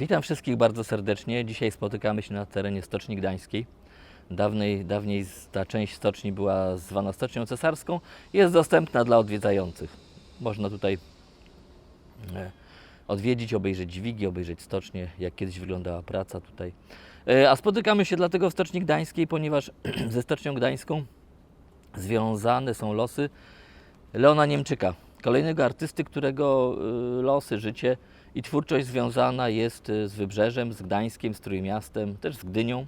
Witam wszystkich bardzo serdecznie. Dzisiaj spotykamy się na terenie Stoczni Gdańskiej. Dawnej, dawniej ta część stoczni była zwana Stocznią Cesarską. Jest dostępna dla odwiedzających. Można tutaj e, odwiedzić, obejrzeć dźwigi, obejrzeć stocznię, jak kiedyś wyglądała praca tutaj. E, A spotykamy się dlatego w Stoczni Gdańskiej, ponieważ ze Stocznią Gdańską związane są losy Leona Niemczyka, kolejnego artysty, którego y, losy, życie i twórczość związana jest y, z Wybrzeżem, z Gdańskiem, z Trójmiastem, też z Gdynią.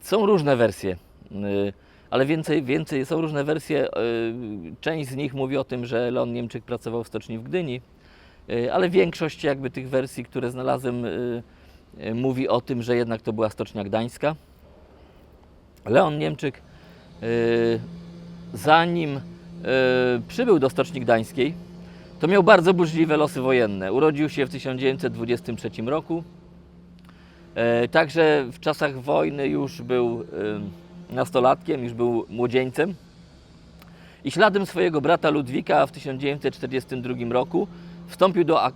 Są różne wersje, y, ale więcej, więcej są różne wersje. y, Część z nich mówi o tym, że Leon Niemczyk pracował w stoczni w Gdyni, ale większość jakby tych wersji, które znalazłem, mówi o tym, że jednak to była stocznia gdańska. Leon Niemczyk, zanim przybył do Stoczni Gdańskiej, to miał bardzo burzliwe losy wojenne. Urodził się w 1923 roku. E, Także w czasach wojny już był nastolatkiem, już był młodzieńcem. I śladem swojego brata Ludwika w 1942 roku wstąpił do, A-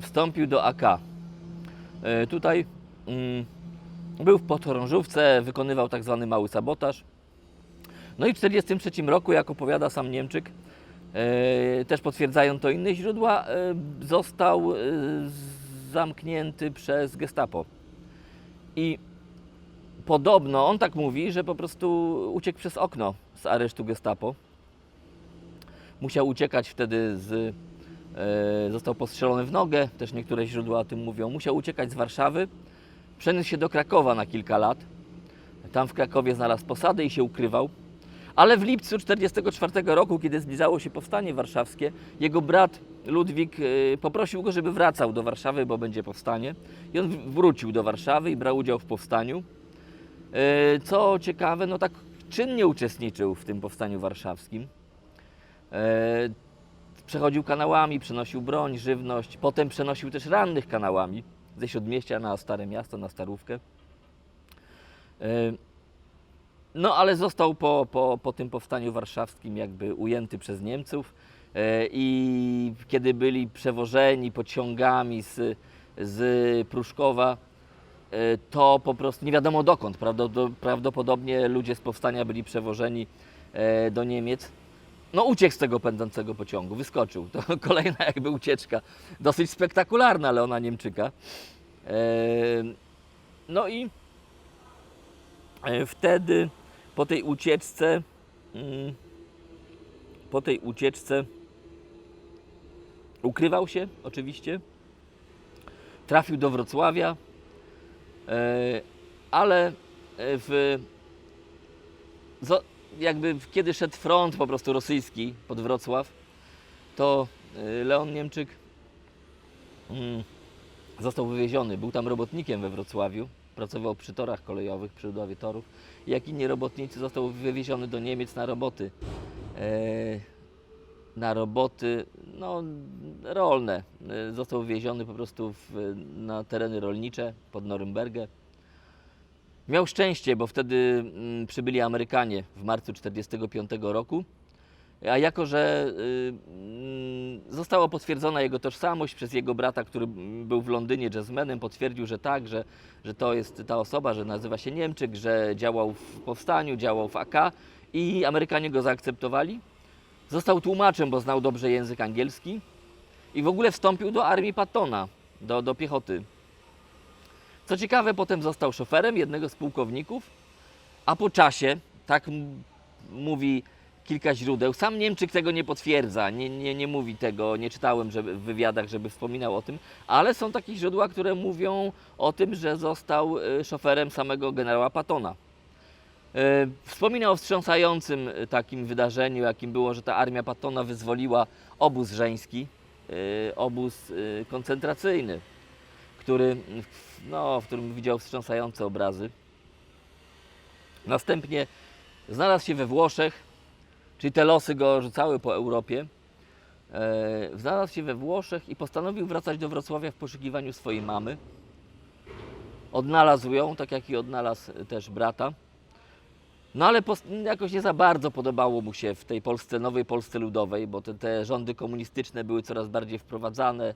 wstąpił do AK. E, Tutaj mm, był w podchorążówce, wykonywał tak zwany mały sabotaż. No i w 1943 roku, jak opowiada sam Niemczyk, też potwierdzają to inne źródła, e, został e, zamknięty przez gestapo. I podobno, on tak mówi, że po prostu uciekł przez okno z aresztu gestapo. Musiał uciekać wtedy z... E, został postrzelony w nogę, też niektóre źródła o tym mówią. Musiał uciekać z Warszawy, przeniósł się do Krakowa na kilka lat. Tam w Krakowie znalazł posadę i się ukrywał. Ale w lipcu 1944 roku, kiedy zbliżało się powstanie warszawskie, jego brat Ludwik y, poprosił go, żeby wracał do Warszawy, bo będzie powstanie. I on wrócił do Warszawy i brał udział w powstaniu. Y, Co ciekawe, no tak czynnie uczestniczył w tym powstaniu warszawskim. E, Przechodził kanałami, przenosił broń, żywność. Potem przenosił też rannych kanałami ze śródmieścia na Stare Miasto, na Starówkę. No, ale został po, po, po tym powstaniu warszawskim jakby ujęty przez Niemców e, i kiedy byli przewożeni pociągami z, z Pruszkowa, e, to po prostu nie wiadomo dokąd. Prawdopo- Prawdopodobnie ludzie z powstania byli przewożeni e, do Niemiec. No uciekł z tego pędzącego pociągu, wyskoczył. To kolejna jakby ucieczka, dosyć spektakularna Leona Niemczyka. E, No i Wtedy po tej ucieczce, mm, po tej ucieczce ukrywał się oczywiście, trafił do Wrocławia, e, ale e, w, jakby kiedy szedł front po prostu rosyjski pod Wrocław, to e, Leon Niemczyk mm, został wywieziony. Był tam robotnikiem we Wrocławiu, pracował przy torach kolejowych, przy budowie torów. Jak inni robotnicy został wywieziony do Niemiec na roboty. E, na roboty no, rolne. E, Został wywieziony po prostu w, na tereny rolnicze pod Norymbergę. Miał szczęście, bo wtedy mm, przybyli Amerykanie w marcu 1945 roku. A jako, że y, mm, została potwierdzona jego tożsamość przez jego brata, który był w Londynie jazzmenem, potwierdził, że tak, że, że to jest ta osoba, że nazywa się Niemczyk, że działał w powstaniu, działał w AK i Amerykanie go zaakceptowali. Został tłumaczem, bo znał dobrze język angielski i w ogóle wstąpił do armii Pattona, do, do piechoty. Co ciekawe, potem został szoferem jednego z pułkowników, a po czasie, tak mówi kilka źródeł. Sam Niemczyk tego nie potwierdza, nie, nie, nie mówi tego, nie czytałem żeby, w wywiadach, żeby wspominał o tym, ale są takie źródła, które mówią o tym, że został y, szoferem samego generała Pattona. Y, Wspominał o wstrząsającym y, takim wydarzeniu, jakim było, że ta armia Pattona wyzwoliła obóz żeński, obóz koncentracyjny, który, no, w którym widział wstrząsające obrazy. Następnie znalazł się we Włoszech, czyli te losy go rzucały po Europie. E, znalazł się we Włoszech i postanowił wracać do Wrocławia w poszukiwaniu swojej mamy. Odnalazł ją, tak jak i odnalazł też brata. No ale jakoś nie za bardzo podobało mu się w tej Polsce, nowej Polsce Ludowej, bo te, te rządy komunistyczne były coraz bardziej wprowadzane.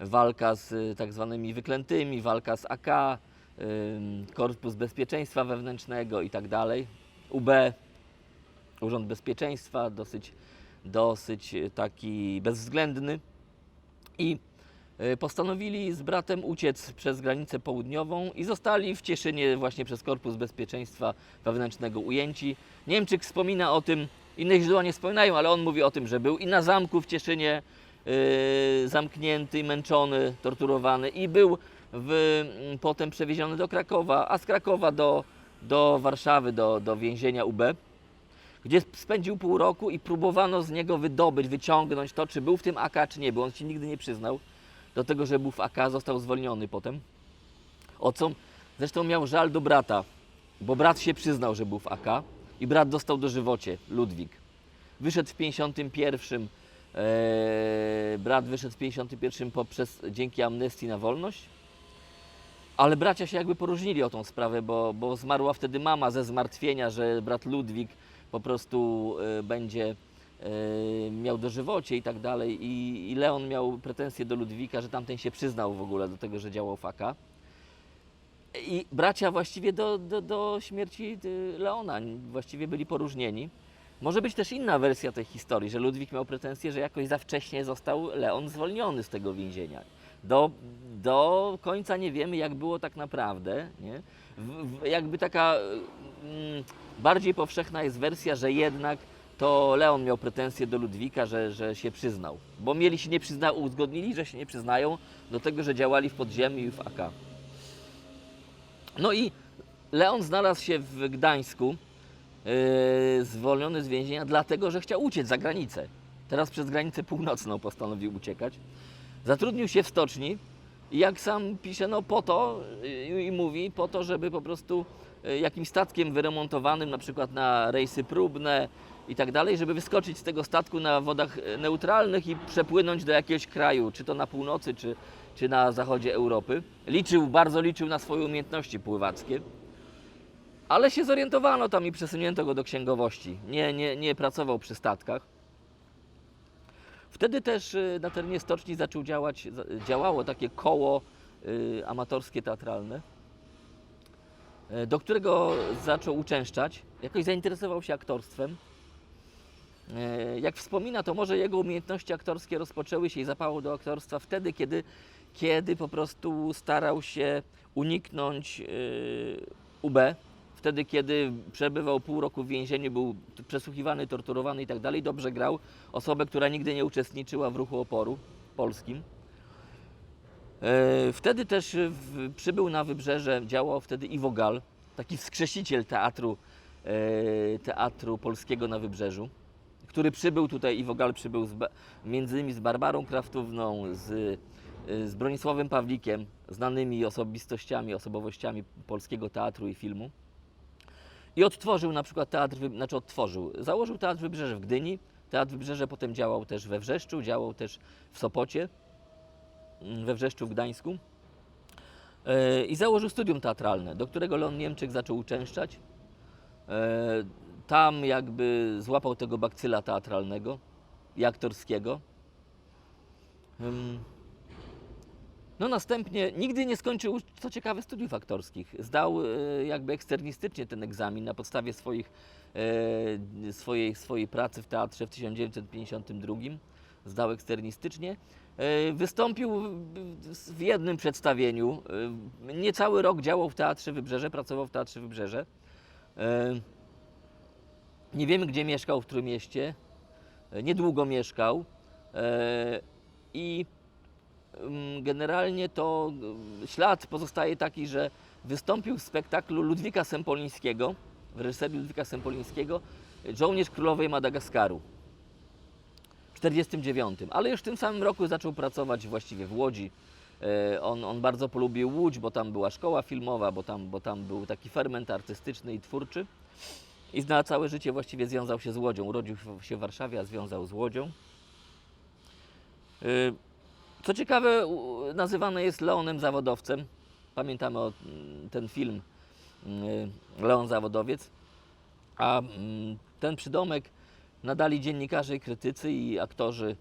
walka z y, tak zwanymi wyklętymi, walka z AK, Korpus Bezpieczeństwa Wewnętrznego i tak dalej. UB, Urząd Bezpieczeństwa, dosyć, dosyć y, taki bezwzględny. I y, postanowili z bratem uciec przez granicę południową i zostali w Cieszynie właśnie przez Korpus Bezpieczeństwa Wewnętrznego ujęci. Niemczyk wspomina o tym, inne źródła nie wspominają, ale on mówi o tym, że był i na zamku w Cieszynie y, zamknięty, męczony, torturowany i był w, potem przewieziony do Krakowa, a z Krakowa do, do Warszawy, do, do więzienia UB gdzie spędził pół roku i próbowano z niego wydobyć, wyciągnąć to, czy był w tym AK, czy nie był. On się nigdy nie przyznał do tego, że był w AK, został zwolniony potem. O co? Zresztą miał żal do brata, bo brat się przyznał, że był w AK i brat dostał dożywocie, Ludwik. Wyszedł w 51, e, brat wyszedł w 51 poprzez, dzięki amnestii na wolność. Ale bracia się jakby poróżnili o tą sprawę, bo, bo zmarła wtedy mama ze zmartwienia, że brat Ludwik po prostu y, będzie y, miał dożywocie i tak dalej. I, Leon miał pretensje do Ludwika, że tamten się przyznał w ogóle do tego, że działał w AK. I bracia właściwie do, do, do śmierci y, Leona właściwie byli poróżnieni. Może być też inna wersja tej historii, że Ludwik miał pretensje, że jakoś za wcześnie został Leon zwolniony z tego więzienia. Do, do końca nie wiemy, jak było tak naprawdę. Nie? W, w, jakby taka mm, bardziej powszechna jest wersja, że jednak to Leon miał pretensje do Ludwika, że, że się przyznał. Bo mieli się nie przyzna, uzgodnili, że się nie przyznają do tego, że działali w podziemiu i w AK. No i Leon znalazł się w Gdańsku, yy, zwolniony z więzienia, dlatego że chciał uciec za granicę. Teraz przez granicę północną postanowił uciekać. Zatrudnił się w stoczni i jak sam pisze, no po to yy, i mówi, po to, żeby po prostu yy, jakimś statkiem wyremontowanym, na przykład na rejsy próbne i tak dalej, żeby wyskoczyć z tego statku na wodach yy, neutralnych i przepłynąć do jakiegoś kraju, czy to na północy, czy, czy na zachodzie Europy. Liczył, bardzo liczył na swoje umiejętności pływackie. Ale się zorientowano tam i przesunięto go do księgowości. Nie, nie, nie pracował przy statkach. Wtedy też y, na terenie stoczni zaczął działać, działało takie koło y, amatorskie teatralne, y, do którego zaczął uczęszczać. Jakoś zainteresował się aktorstwem. Y, Jak wspomina, to może jego umiejętności aktorskie rozpoczęły się i zapał do aktorstwa wtedy, kiedy, kiedy po prostu starał się uniknąć y, UB. Wtedy, kiedy przebywał pół roku w więzieniu, był przesłuchiwany, torturowany i tak dalej, dobrze grał osobę, która nigdy nie uczestniczyła w ruchu oporu polskim. E, Wtedy też w, przybył na wybrzeże, działał wtedy Iwo Gal, taki wskrzesiciel teatru, e, teatru polskiego na wybrzeżu, który przybył tutaj, Iwo Gal przybył z, między innymi z Barbarą Kraftówną, z, e, z Bronisławem Pawlikiem, znanymi osobistościami, osobowościami polskiego teatru i filmu. I odtworzył na przykład teatr, znaczy odtworzył, założył Teatr Wybrzeże w Gdyni. Teatr Wybrzeże potem działał też we Wrzeszczu, działał też w Sopocie, mm, we Wrzeszczu w Gdańsku. E, I założył studium teatralne, do którego Leon Niemczyk zaczął uczęszczać. E, Tam jakby złapał tego bakcyla teatralnego i aktorskiego. No następnie nigdy nie skończył, co ciekawe, studiów aktorskich. Zdał e, jakby eksternistycznie ten egzamin na podstawie swoich, e, swojej, swojej pracy w teatrze w 1952. Zdał eksternistycznie. E, Wystąpił w- jednym przedstawieniu. Niecały rok działał w Teatrze Wybrzeże, pracował w Teatrze Wybrzeże. Nie wiemy, gdzie mieszkał, w którym mieście. Niedługo mieszkał. I generalnie to ślad pozostaje taki, że wystąpił w spektaklu Ludwika Sempolińskiego, w reżyserii Ludwika Sempolińskiego, Żołnierz Królowej Madagaskaru w 1949, ale już w tym samym roku zaczął pracować właściwie w Łodzi. E, On, on bardzo polubił Łódź, bo tam była szkoła filmowa, bo tam, bo tam był taki ferment artystyczny i twórczy. I na całe życie właściwie związał się z Łodzią. Urodził się w Warszawie, a związał z Łodzią. Co ciekawe, nazywany jest Leonem Zawodowcem. Pamiętamy o, mm, ten film y, Leon Zawodowiec. A mm, ten przydomek nadali dziennikarze i krytycy i aktorzy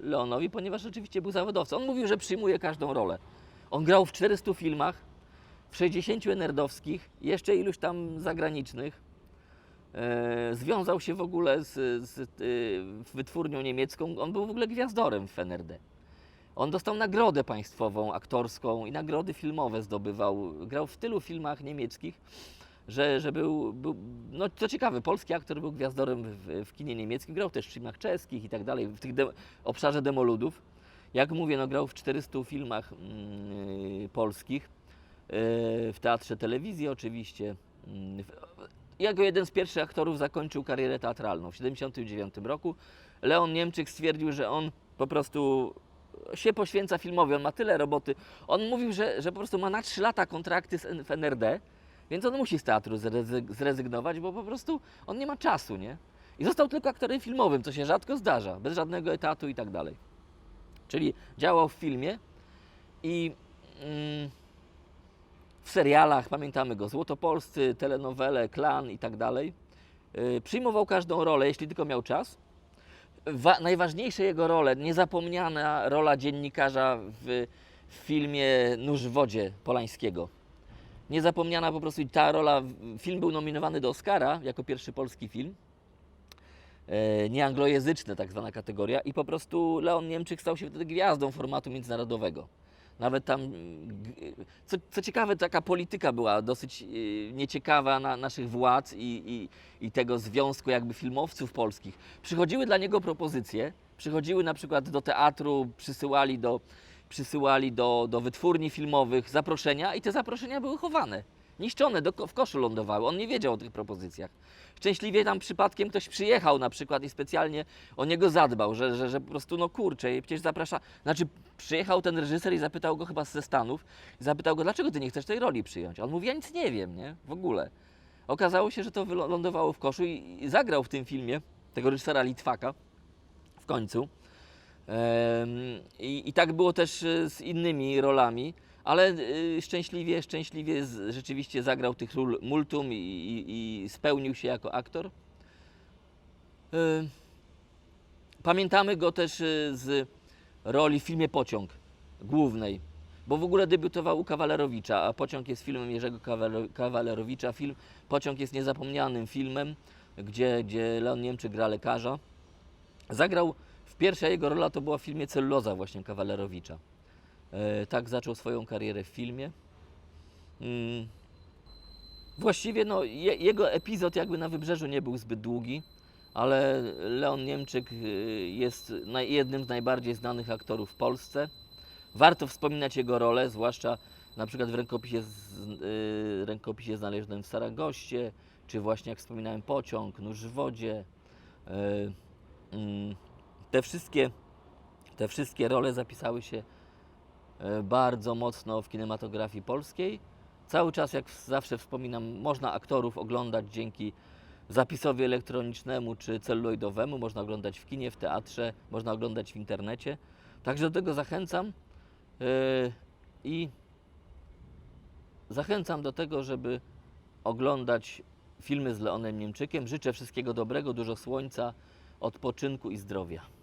Leonowi, ponieważ rzeczywiście był zawodowcą. On mówił, że przyjmuje każdą rolę. On grał w 400 filmach, w 60 nerdowskich, jeszcze iluś tam zagranicznych. E, Związał się w ogóle z, z y, wytwórnią niemiecką. On był w ogóle gwiazdorem w NRD. On dostał nagrodę państwową, aktorską i nagrody filmowe zdobywał. Grał w tylu filmach niemieckich, że, że był, był, no co ciekawe, polski aktor był gwiazdorem w, w kinie niemieckim. Grał też w filmach czeskich i tak dalej, w tych de, obszarze demoludów. Jak mówię, no grał w 400 filmach mm, polskich, yy, w teatrze telewizji oczywiście. W- Jako jeden z pierwszych aktorów zakończył karierę teatralną w 1979 roku. Leon Niemczyk stwierdził, że on po prostu się poświęca filmowi, on ma tyle roboty. On mówił, że, że po prostu ma na 3 lata kontrakty z w NRD, więc on musi z teatru zrezyg- zrezygnować, bo po prostu on nie ma czasu, nie? I został tylko aktorem filmowym, co się rzadko zdarza, bez żadnego etatu i tak dalej. Czyli działał w filmie i mm, w serialach, pamiętamy go, Złotopolscy, telenowele, Klan i tak dalej. Yy, Przyjmował każdą rolę, jeśli tylko miał czas. Wa- najważniejsze jego role, niezapomniana rola dziennikarza w, w filmie Nóż w wodzie Polańskiego. Niezapomniana po prostu ta rola, film był nominowany do Oscara jako pierwszy polski film. E, nieanglojęzyczna tak zwana kategoria i po prostu Leon Niemczyk stał się wtedy gwiazdą formatu międzynarodowego. Nawet tam, co, co ciekawe, taka polityka była dosyć y, nieciekawa na naszych władz i, i, i tego związku jakby filmowców polskich. Przychodziły dla niego propozycje, przychodziły na przykład do teatru, przysyłali do, przysyłali do, do wytwórni filmowych zaproszenia i te zaproszenia były chowane. Niszczone, do, w koszu lądowały. On nie wiedział o tych propozycjach. Szczęśliwie tam przypadkiem ktoś przyjechał na przykład i specjalnie o niego zadbał, że, że, że po prostu no kurczę, i przecież zaprasza. Znaczy przyjechał ten reżyser i zapytał go chyba ze Stanów i zapytał go, dlaczego ty nie chcesz tej roli przyjąć? A On mówi, ja nic nie wiem, nie? W ogóle. Okazało się, że to wylądowało w koszu i, i zagrał w tym filmie tego reżysera Litwaka w końcu. I tak było też e, z innymi rolami, ale y, szczęśliwie, szczęśliwie z, rzeczywiście zagrał tych ról multum i, i, i spełnił się jako aktor. Y, Pamiętamy go też y, z roli w filmie Pociąg głównej, bo w ogóle debiutował u Kawalerowicza, a Pociąg jest filmem Jerzego Kawale- Kawalerowicza. Film Pociąg jest niezapomnianym filmem, gdzie, gdzie Leon Niemczyk gra lekarza. Zagrał, w pierwsza jego rola to była w filmie Celluloza właśnie Kawalerowicza. E, tak zaczął swoją karierę w filmie. Mm. Właściwie no, je, jego epizod jakby na Wybrzeżu nie był zbyt długi, ale Leon Niemczyk y, jest jednym z najbardziej znanych aktorów w Polsce. Warto wspominać jego rolę, zwłaszcza na przykład w rękopisie, y, rękopisie znalezionym w Saragoście, czy właśnie jak wspominałem Pociąg, Nóż w wodzie. Mm, te, wszystkie, te wszystkie role zapisały się e, bardzo mocno w kinematografii polskiej. Cały czas, jak zawsze wspominam, można aktorów oglądać dzięki zapisowi elektronicznemu czy celluloidowemu. Można oglądać w kinie, w teatrze, można oglądać w internecie. Także do tego zachęcam e, i zachęcam do tego, żeby oglądać filmy z Leonem Niemczykiem. Życzę wszystkiego dobrego, dużo słońca, odpoczynku i zdrowia.